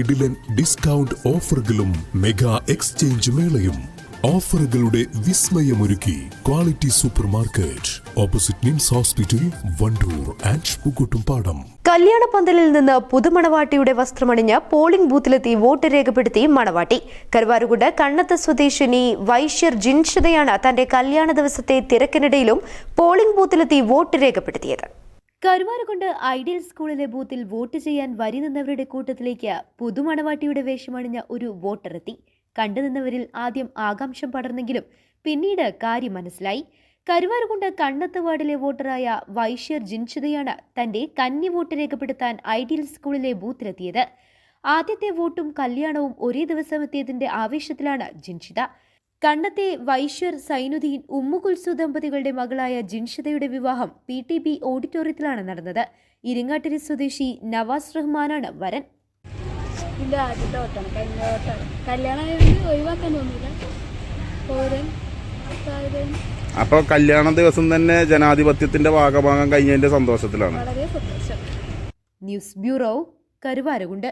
കിടിലൻ ഡിസ്കൗണ്ട് ഓഫറുകളും mega exchange മേളയും. ഓഫറുകളുടെ വിസ്മയമൊരുക്കി quality super market opposite NIMS hospital Wandoor and Pookkottumpadam കല്യാണ പന്തലിൽ നിന്ന് പുതുമണവാട്ടിയുടെ വസ്ത്രമണിഞ്ഞ് പോളിംഗ് ബൂത്തിലെത്തി വോട്ട് രേഖപ്പെടുത്തി മണവാട്ടി. കരുവാരുകുണ്ട് കണ്ണത്ത് സ്വദേശിനി വൈശ്യർ ജിൻഷിതയാണ് തന്റെ കല്യാണ ദിവസത്തെ തിരക്കിനിടയിലും പോളിംഗ് ബൂത്തിലെത്തി വോട്ട് രേഖപ്പെടുത്തിയത്. കരുവാരുകൊണ്ട് ഐഡിയൽ സ്കൂളിലെ ബൂത്തിൽ വോട്ട് ചെയ്യാൻ വരി നിന്നവരുടെ കൂട്ടത്തിലേക്ക് പുതുമണവാട്ടിയുടെ വേഷമണിഞ്ഞ ഒരു വോട്ടർ എത്തി കണ്ടുനിന്നവരിൽ ആദ്യം ആകാംക്ഷം പടർന്നെങ്കിലും പിന്നീട് കാര്യം മനസ്സിലായി. കരുവാരുകൊണ്ട് കണ്ണത്ത് വാർഡിലെ വോട്ടറായ വൈശ്യർ ജിൻഷിതയാണ് തന്റെ കന്നി വോട്ട് രേഖപ്പെടുത്താൻ ഐഡിയൽ സ്കൂളിലെ ബൂത്തിലെത്തിയത്. ആദ്യത്തെ വോട്ടും കല്യാണവും ഒരേ ദിവസം എത്തിയതിന്റെ ആവേശത്തിലാണ് ജിൻഷിത കണ്ണത്തെ വൈശ്വർ സൈനുദ്ദീൻ ഉമ്മുകുൽസു ദമ്പതികളുടെ മകളായ ജിൻഷതയുടെ വിവാഹം പി ടി ബി ഓഡിറ്റോറിയത്തിലാണ് നടന്നത്. ഇരിങ്ങാട്ടിരി സ്വദേശി നവാസ് റഹ്മാനാണ് വരൻ. അപ്പൊ ആദ്യത്തെ ഓട്ടാണ് കഴിഞ്ഞ ഓട്ടാണ് കല്യാണം ആയതുകൊണ്ട് ഒഴിവാക്കാൻ തോന്നിയില്ല. പൗരൻ അപ്പോൾ കല്യാണ ദിവസം തന്നെ ജനാധിപത്യത്തിന്റെ ഭാഗഭാഗം കഴിഞ്ഞതിന്റെ സന്തോഷത്തിലാണ്. വളരെ സന്തോഷം. News bureau Karuvarakundu.